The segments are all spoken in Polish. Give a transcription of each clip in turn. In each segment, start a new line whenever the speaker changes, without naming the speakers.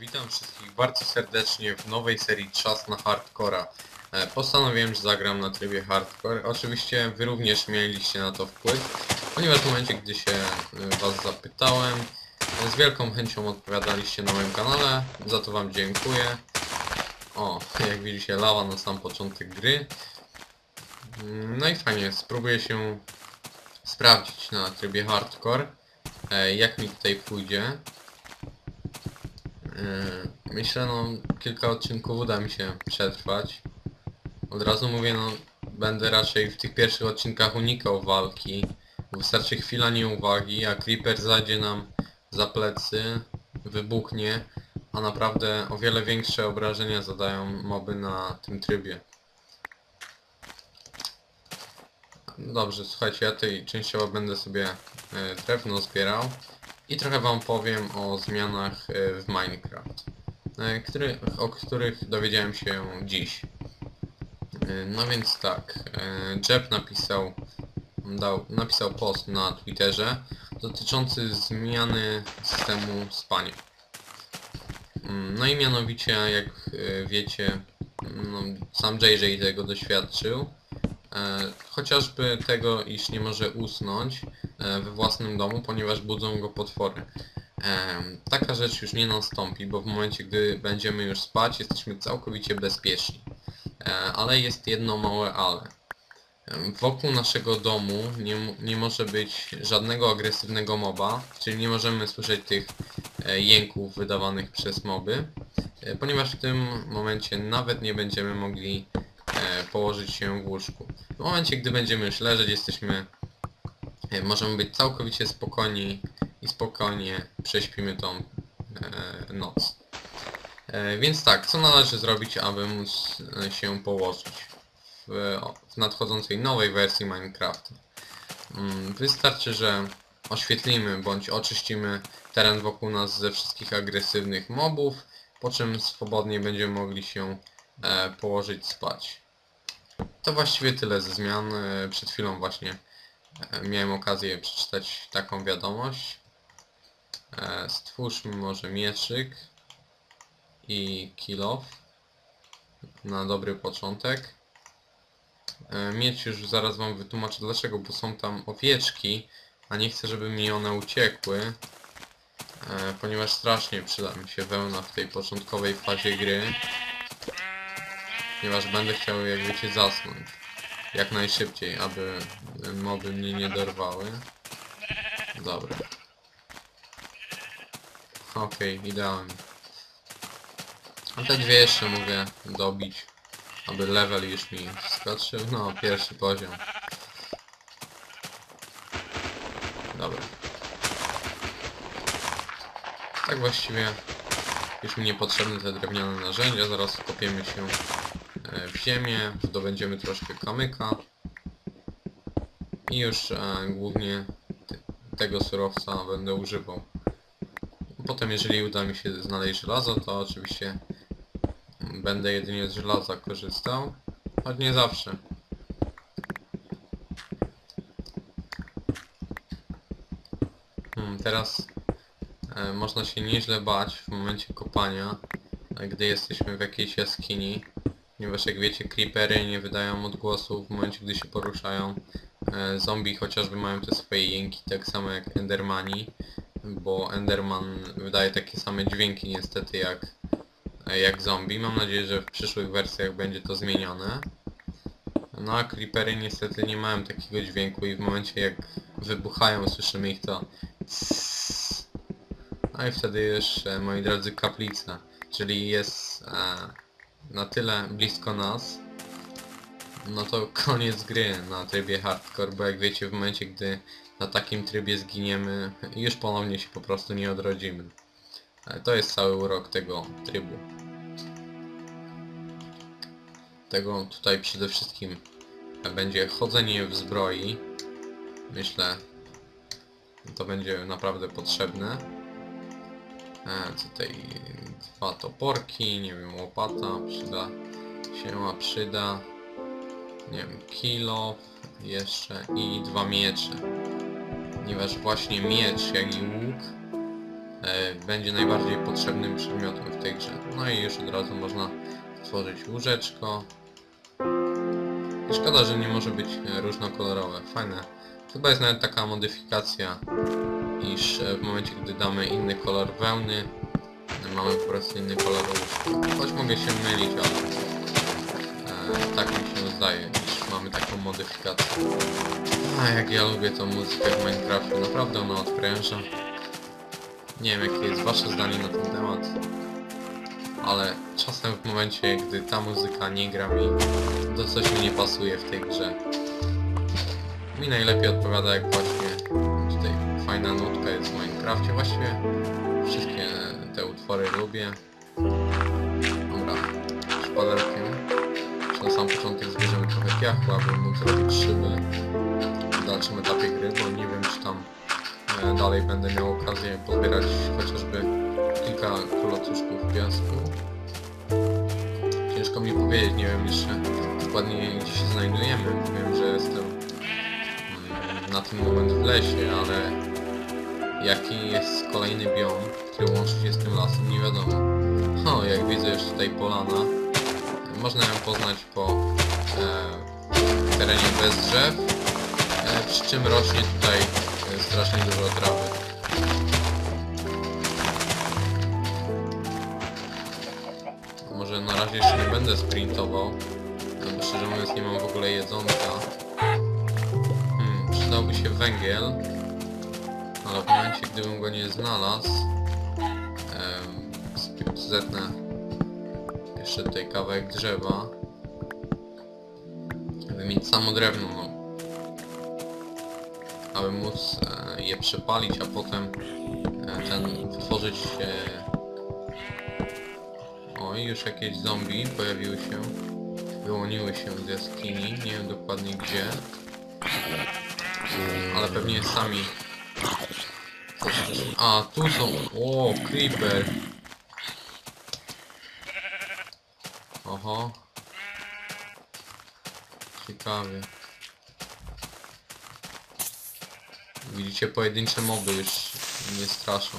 witam wszystkich bardzo serdecznie w nowej serii Czas na Hardcora. E, Postanowiłem, że zagram na trybie Hardcore. Oczywiście wy również mieliście na to wpływ, ponieważ w momencie, gdy się e, was zapytałem, e, z wielką chęcią odpowiadaliście na moim kanale, za to wam dziękuję. O, jak widzicie, lawa na sam początek gry. Mm, No i fajnie, spróbuję się sprawdzić na trybie Hardcore, jak mi tutaj pójdzie. Yy, Myślę, no, kilka odcinków uda mi się przetrwać. Od razu mówię, no, będę raczej w tych pierwszych odcinkach unikał walki. Wystarczy chwila nieuwagi, a Creeper zajdzie nam za plecy, wybuchnie, a naprawdę o wiele większe obrażenia zadają moby na tym trybie. Dobrze, słuchajcie, ja tutaj częściowo będę sobie e, drewno zbierał i trochę wam powiem o zmianach e, w Minecraft, e, o których dowiedziałem się dziś. E, No więc tak, Jeb napisał, dał, napisał post na Twitterze dotyczący zmiany systemu spania. Mm, No i mianowicie, jak wiecie, no, sam JJ tego doświadczył. Chociażby tego, iż nie może usnąć we własnym domu, ponieważ budzą go potwory. Em, Taka rzecz już nie nastąpi, bo w momencie, gdy będziemy już spać, jesteśmy całkowicie bezpieczni. E, Ale jest jedno małe ale. Wokół naszego domu nie, nie może być żadnego agresywnego moba, czyli nie możemy słyszeć tych e, jęków wydawanych przez moby, e, ponieważ w tym momencie nawet nie będziemy mogli e, położyć się w łóżku. W momencie, gdy będziemy już leżeć, jesteśmy... e, Możemy być całkowicie spokojni i spokojnie prześpimy tą e, noc. E, więc tak, co należy zrobić, aby móc się położyć w, nadchodzącej nowej wersji Minecrafta? Mm, Wystarczy, że oświetlimy bądź oczyścimy teren wokół nas ze wszystkich agresywnych mobów, po czym swobodnie będziemy mogli się położyć spać. To właściwie tyle ze zmian. Przed chwilą właśnie miałem okazję przeczytać taką wiadomość. E, Stwórzmy może mieczyk i kill off na dobry początek. E, Miecz już zaraz wam wytłumaczę dlaczego, bo są tam owieczki, a nie chcę, żeby mi one uciekły, e, ponieważ strasznie przyda mi się wełna w tej początkowej fazie gry ponieważ będę chciał, jak wiecie, zasnąć jak najszybciej, aby moby mnie nie dorwały. Dobra. Okej, idealnie. A te dwie jeszcze mogę dobić, aby level już mi skoczył. No, pierwszy poziom. Dobra. Tak właściwie już mi niepotrzebne te drewniane narzędzia, zaraz kopiemy się w ziemię, zdobędziemy troszkę kamyka i już e, głównie te, tego surowca będę używał. Potem jeżeli uda mi się znaleźć żelazo, to oczywiście będę jedynie z żelaza korzystał, choć nie zawsze. Hmm, teraz e, można się nieźle bać w momencie kopania, e, gdy jesteśmy w jakiejś jaskini, ponieważ jak wiecie creepery nie wydają odgłosów w momencie gdy się poruszają. E, zombie chociażby mają te swoje jęki, tak samo jak endermani, bo enderman wydaje takie same dźwięki niestety jak, e, jak zombie. Mam nadzieję, że w przyszłych wersjach będzie to zmienione. No a creepery niestety nie mają takiego dźwięku i w momencie jak wybuchają słyszymy ich to no i wtedy już, e, moi drodzy, kaplica, czyli jest na tyle blisko nas, no to koniec gry na trybie hardcore, bo jak wiecie, w momencie, gdy na takim trybie zginiemy, już ponownie się po prostu nie odrodzimy. E, to jest cały urok tego trybu. Tego tutaj przede wszystkim będzie chodzenie w zbroi. Myślę, to będzie naprawdę potrzebne. E, tutaj dwa toporki, nie wiem, łopata przyda się, a przyda. Nie wiem, kilo jeszcze i dwa miecze. Ponieważ właśnie miecz, jak i łuk e, będzie najbardziej potrzebnym przedmiotem w tej grze. No i już od razu można stworzyć łóżeczko. I szkoda, że nie może być różnokolorowe. Fajne. Chyba jest nawet taka modyfikacja, iż e, w momencie, gdy damy inny kolor wełny, mamy po prostu inny kolor łóżka. Choć mogę się mylić, ale e, tak mi się zdaje, iż mamy taką modyfikację. A jak ja lubię tą muzykę w Minecrafcie, naprawdę ona odpręża. Nie wiem jakie jest wasze zdanie na ten temat, ale czasem w momencie, gdy ta muzyka nie gra mi, to coś mi nie pasuje w tej grze. Mi najlepiej odpowiada jak fajna nutka jest w Minecrafcie. Właściwie wszystkie te utwory lubię. Dobra, szpalerkiem. Na sam początek zbierzemy trochę piachu, aby móc zrobić szyby w dalszym etapie gry, bo nie wiem czy tam e, dalej będę miał okazję pozbierać chociażby kilka klocuszków piasku. Ciężko mi powiedzieć, nie wiem jeszcze dokładnie gdzie się znajdujemy. Wiem, że jestem mm, na ten moment w lesie, ale jaki jest kolejny biom, który łączy się z tym lasem, nie wiadomo. O, jak widzę już tutaj polana. Można ją poznać po e, terenie bez drzew, e, przy czym rośnie tutaj e, strasznie dużo trawy. Może na razie jeszcze nie będę sprintował, no bo szczerze mówiąc nie mam w ogóle jedzonka. Hmm, przydałby się węgiel, ale w momencie gdybym go nie znalazł, zetnę jeszcze tutaj kawałek drzewa, aby mieć samo drewno, no. Aby móc e, je przepalić, a potem e, ten wytworzyć e, o, i już jakieś zombie pojawiły się. Wyłoniły się z jaskini, nie wiem dokładnie gdzie. Ale pewnie sami. A, tu są. O, creeper. Oho. Ciekawie. Widzicie, pojedyncze moby już nie straszą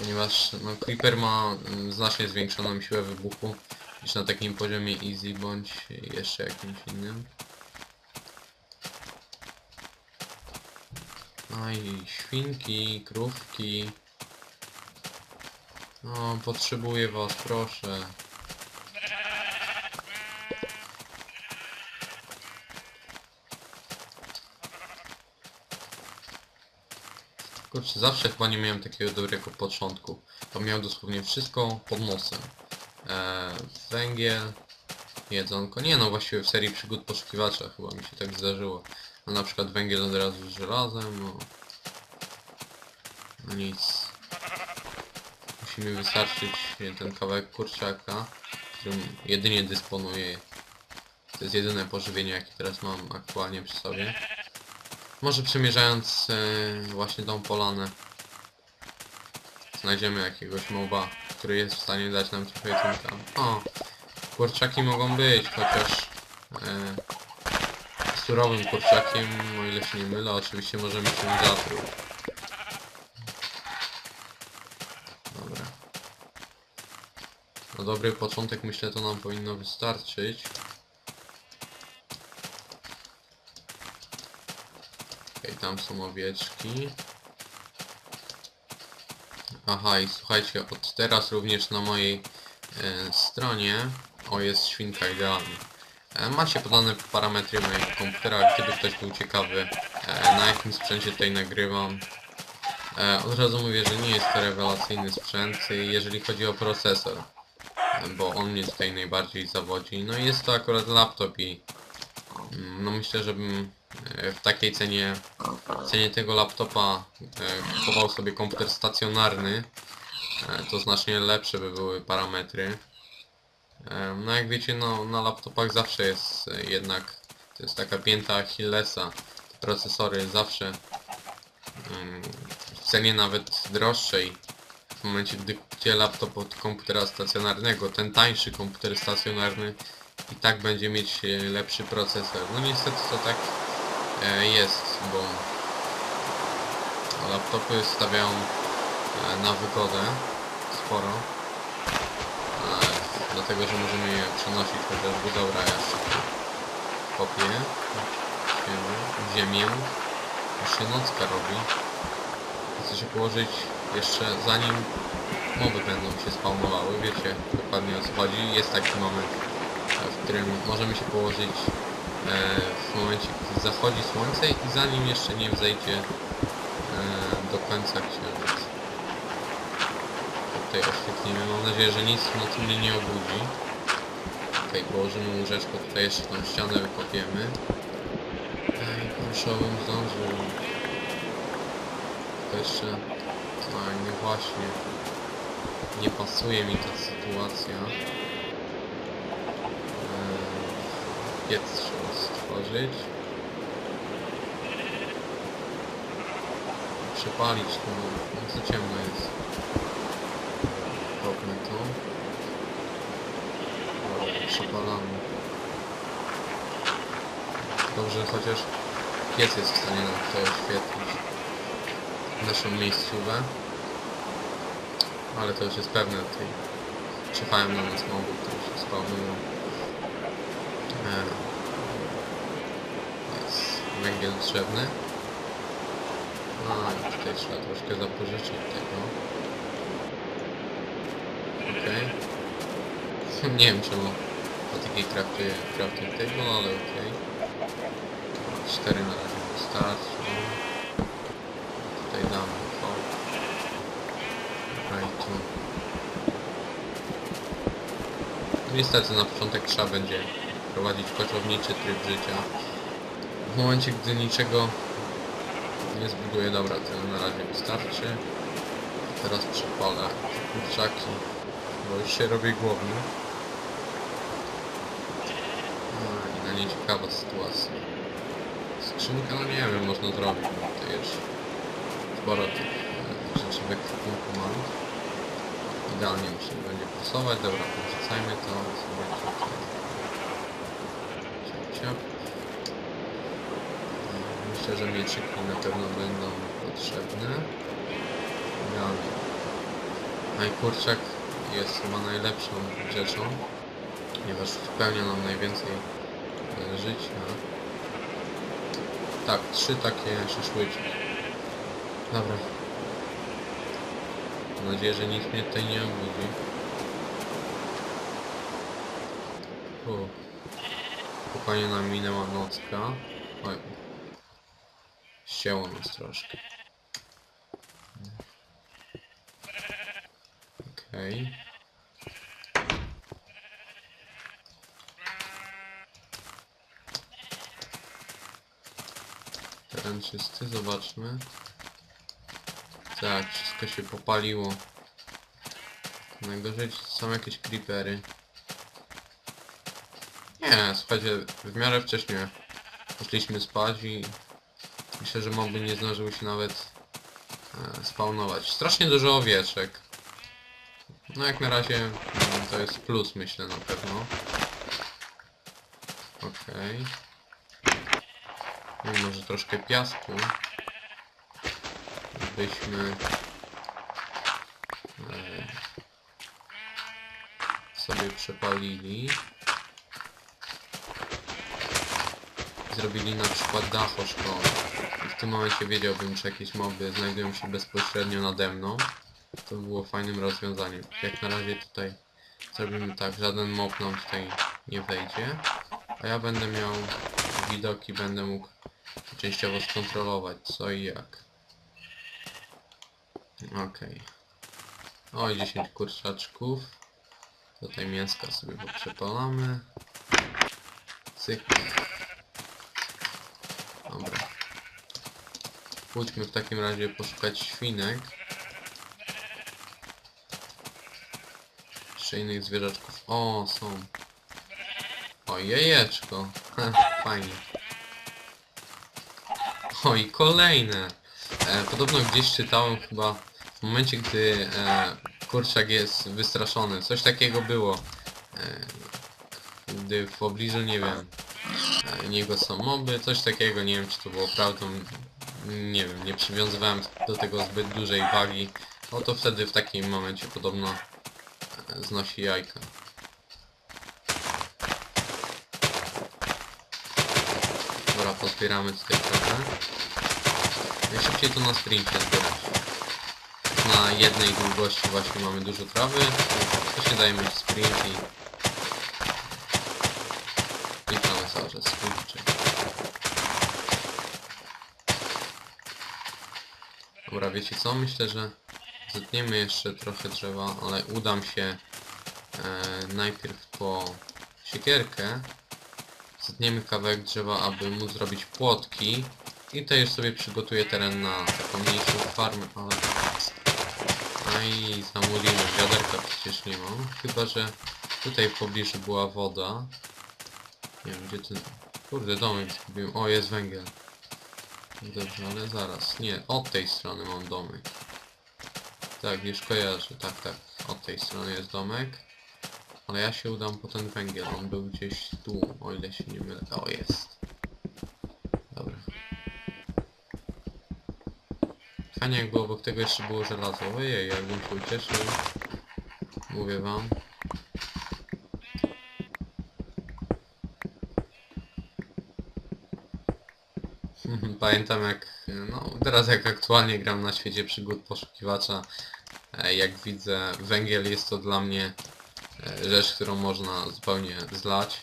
ponieważ no, Creeper ma mm, znacznie zwiększoną siłę wybuchu niż na takim poziomie easy bądź jeszcze jakimś innym. No i świnki, krówki. No, potrzebuję was, proszę. Kurczę, zawsze chyba nie miałem takiego dobrego początku. Bo miałem dosłownie wszystko pod nosem. Eee, węgiel, jedzonko. Nie no, właściwie w serii przygód poszukiwacza chyba mi się tak zdarzyło. No na przykład węgiel od razu z żelazem, no. Nic. Musi mi wystarczyć ten kawałek kurczaka, którym jedynie dysponuję. To jest jedyne pożywienie, jakie teraz mam aktualnie przy sobie. Może przemierzając e, właśnie tą polanę znajdziemy jakiegoś moba, który jest w stanie dać nam trochę jedzonka. O, kurczaki mogą być, chociaż e, surowym kurczakiem, o ile się nie mylę, oczywiście możemy się zatruć. Dobra. Na dobry początek myślę to nam powinno wystarczyć. Okej, tam są owieczki. Aha, i słuchajcie, od teraz również na mojej e, stronie, o jest świnka idealna. E, macie podane parametry mojego komputera, gdyby ktoś był ciekawy, e, na jakim sprzęcie tutaj nagrywam. E, od razu mówię, że nie jest to rewelacyjny sprzęt, jeżeli chodzi o procesor, bo on mnie tutaj najbardziej zawodzi. No i jest to akurat laptop i mm, no myślę, żebym w takiej cenie, w cenie tego laptopa kupował sobie komputer stacjonarny, to znacznie lepsze by były parametry. No jak wiecie, no na laptopach zawsze jest e, jednak, to jest taka pięta Achillesa, procesory zawsze w cenie nawet droższej w momencie gdy kupicie laptop od komputera stacjonarnego, ten tańszy komputer stacjonarny i tak będzie mieć e, lepszy procesor. No niestety to tak e, jest, bo laptopy stawiają na wygodę sporo. Dlatego, że możemy je przenosić chociażby dobra ja kopię ziemię, się nocka robi. Chcę się położyć jeszcze zanim moby będą się spawnowały, wiecie dokładnie o co chodzi. Jest taki moment, w którym możemy się położyć e, w momencie, gdy zachodzi słońce i zanim jeszcze nie wzejdzie e, do końca księżyc. Tutaj oświetlimy. Mam nadzieję, że nic w nocy mnie nie obudzi. Okej, położymy łóżeczko, tutaj jeszcze tą ścianę wykopiemy. Ej, proszę bym zdążył. To jeszcze... Aj, no właśnie. Nie pasuje mi ta sytuacja. Piec trzeba stworzyć. Przepalić to, no co ciemno jest. Kopnę to. Przepalamy. Dobrze, chociaż piec jest w stanie nam to oświetlić. Naszą miejscówę. Ale to już jest pewne tutaj. Czekają na nas moby, które się spawnują. E, Jest węgiel drzewny. A, tutaj trzeba troszkę zapożyczyć tego. Okej. Nie wiem czemu o takiej kraftuję crafting table, ale okej. Cztery na razie wystarczy. Tutaj damy hop. Dobra i tu. Niestety na początek trzeba będzie prowadzić koczowniczy tryb życia. W momencie gdy niczego nie zbuduję, dobra, to na razie wystarczy. Teraz przepalę kurczaki, bo już się robię głodny. Na nieciekawa sytuacja. Skrzynkę, no nie wiem, można zrobić, bo tutaj już sporo tych e, rzeczy w ekwipunku mam. Idealnie mi się będzie pasować. Dobra, porzucajmy to. Ciap, ciap. Myślę, że mieczyki na pewno będą potrzebne. Idealnie. No i kurczak jest chyba najlepszą rzeczą, ponieważ spełnia nam najwięcej życia. Tak, trzy takie szaszłyczki. Dobra. Mam nadzieję, że nic mnie tutaj nie obudzi. U. Spokojnie nam minęła nocka. Oj. Ścięło nas troszkę. Okej. Teren czysty, zobaczmy. Tak, wszystko się popaliło. Najgorzej są jakieś creepery. Nie, słuchajcie, w miarę wcześnie poszliśmy spać i myślę, że moby nie zdążyły się nawet e, spawnować. Strasznie dużo owieczek. No jak na razie mm, to jest plus myślę na pewno. Okej. Okay. Może troszkę piasku byśmy e, sobie przepalili. Zrobili na przykład dach o szkołę. I w tym momencie wiedziałbym, czy jakieś moby znajdują się bezpośrednio nade mną. To by było fajnym rozwiązaniem. Jak na razie tutaj zrobimy tak, żaden mob nam tutaj nie wejdzie. A ja będę miał widoki, będę mógł częściowo skontrolować co i jak. Okej. Oj, 10 kurczaczków. Tutaj mięska sobie poprzepalamy. Cyk. Dobra. Pójdźmy w takim razie poszukać świnek. Jeszcze innych zwierzaczków. O, są. O, jajeczko. Fajnie. O, i kolejne. E, podobno gdzieś czytałem chyba w momencie, gdy e, kurczak jest wystraszony. Coś takiego było. E, gdy w pobliżu, nie wiem, e, niego są moby, coś takiego, nie wiem czy to było prawdą. Nie wiem, nie przywiązywałem do tego zbyt dużej wagi. Oto wtedy w takim momencie podobno znosi jajka. Dobra, pozbieramy tutaj trochę. Najszybciej to na sprincie zbierać. Na jednej długości właśnie mamy dużo trawy. To się daje mieć sprint i... Mamy cały czas. Dobra, wiecie co? Myślę, że zetniemy jeszcze trochę drzewa, ale udam się e, najpierw po siekierkę. Zetniemy kawałek drzewa, aby móc zrobić płotki. I to już sobie przygotuję teren na taką mniejszą farmę, ale... Aj, zamulimy, wiaderka przecież nie mam. Chyba, że tutaj w pobliżu była woda. Nie wiem, gdzie ten... Kurde, domek zgubiłem. O, jest węgiel. Dobrze, ale zaraz. Nie, od tej strony mam domek. Tak, już kojarzę. Tak, tak. Od tej strony jest domek. Ale ja się udam po ten węgiel. On był gdzieś tu, o ile się nie mylę. O, jest. Dobra. Fajnie jakby obok tego jeszcze było żelazo. Ojej, jakbym się ucieszył. Mówię wam. Pamiętam jak, no teraz jak aktualnie gram na świecie przygód poszukiwacza, e, jak widzę węgiel jest to dla mnie e, rzecz, którą można zupełnie zlać.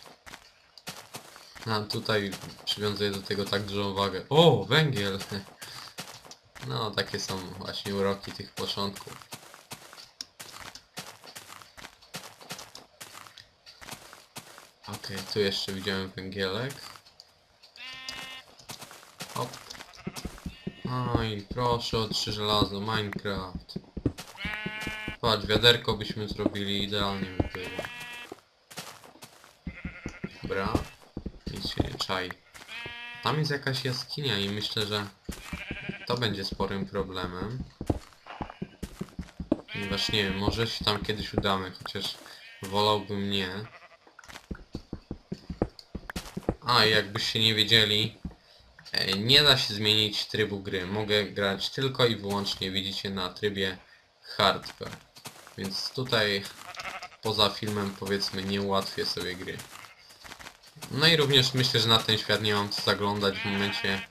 A tutaj przywiązuję do tego tak dużą wagę. O, węgiel! No, takie są właśnie uroki tych początków. Okej, tu jeszcze widziałem węgielek. Hop. Oj, proszę o trzy żelazo, Minecraft. Patrz, wiaderko byśmy zrobili idealnie by było. Dobra. Nic się nie czai. Tam jest jakaś jaskinia i myślę, że to będzie sporym problemem. Ponieważ nie wiem, może się tam kiedyś udamy, chociaż wolałbym nie. A, jakbyście nie wiedzieli, nie da się zmienić trybu gry. Mogę grać tylko i wyłącznie, widzicie, na trybie hardcore. Więc tutaj poza filmem powiedzmy nie ułatwię sobie gry. No i również myślę, że na ten świat nie mam co zaglądać w momencie,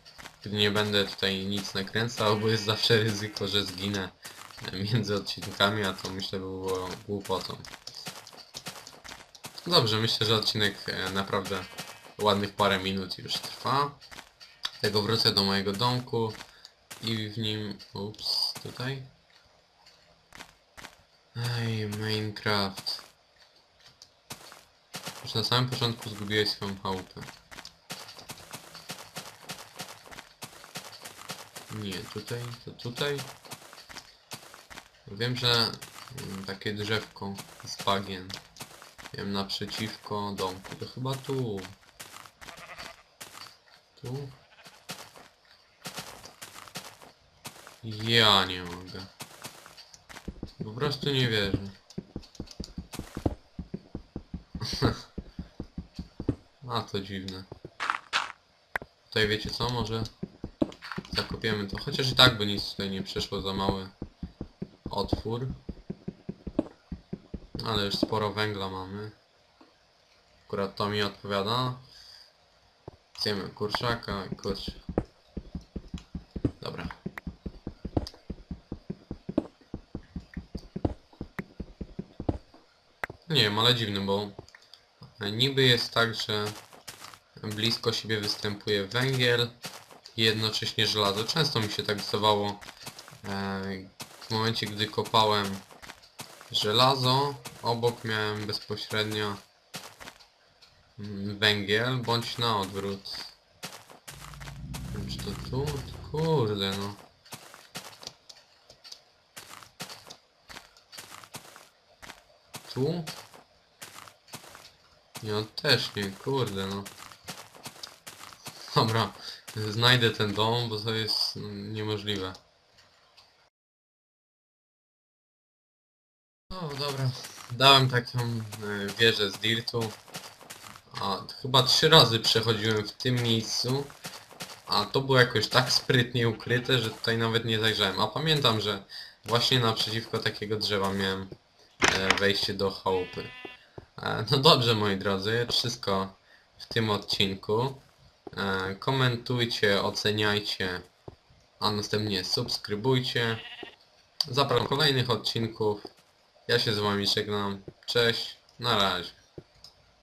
gdy nie będę tutaj nic nakręcał, bo jest zawsze ryzyko, że zginę e, między odcinkami, a to myślę by było głupotą. Dobrze, myślę, że odcinek e, naprawdę ładnych parę minut już trwa. Tego wrócę do mojego domku i w nim... Ups, tutaj? Ej, Minecraft. Już na samym początku zgubiłeś swoją chałupę. Nie, tutaj, to tutaj. Wiem, że mm, takie drzewko z bagien. Wiem, naprzeciwko domku. To chyba tu. Tu? Ja nie mogę. Po prostu nie wierzę. A to dziwne. Tutaj wiecie co, może zakopiemy to. Chociaż i tak by nic tutaj nie przeszło za mały otwór. Ale już sporo węgla mamy. Akurat to mi odpowiada. Zjemy kurczaka i kurczę. Dobra. Nie wiem, ale dziwny, bo niby jest tak, że blisko siebie występuje węgiel i jednocześnie żelazo. Często mi się tak zdawało e, w momencie, gdy kopałem żelazo, obok miałem bezpośrednio mm, węgiel, bądź na odwrót. Czy to tu? Kurde no. Tu? Ja też nie, kurde no. Dobra, znajdę ten dom, bo to jest no, niemożliwe. No dobra, dałem taką e, wieżę z dirtu. A chyba trzy razy przechodziłem w tym miejscu. A to było jakoś tak sprytnie ukryte, że tutaj nawet nie zajrzałem. A pamiętam, że właśnie naprzeciwko takiego drzewa miałem e, wejście do chałupy. E, no dobrze moi drodzy, wszystko w tym odcinku. E, komentujcie, oceniajcie, a następnie subskrybujcie. Zapraszam do kolejnych odcinków. Ja się z wami żegnam. Cześć, na razie.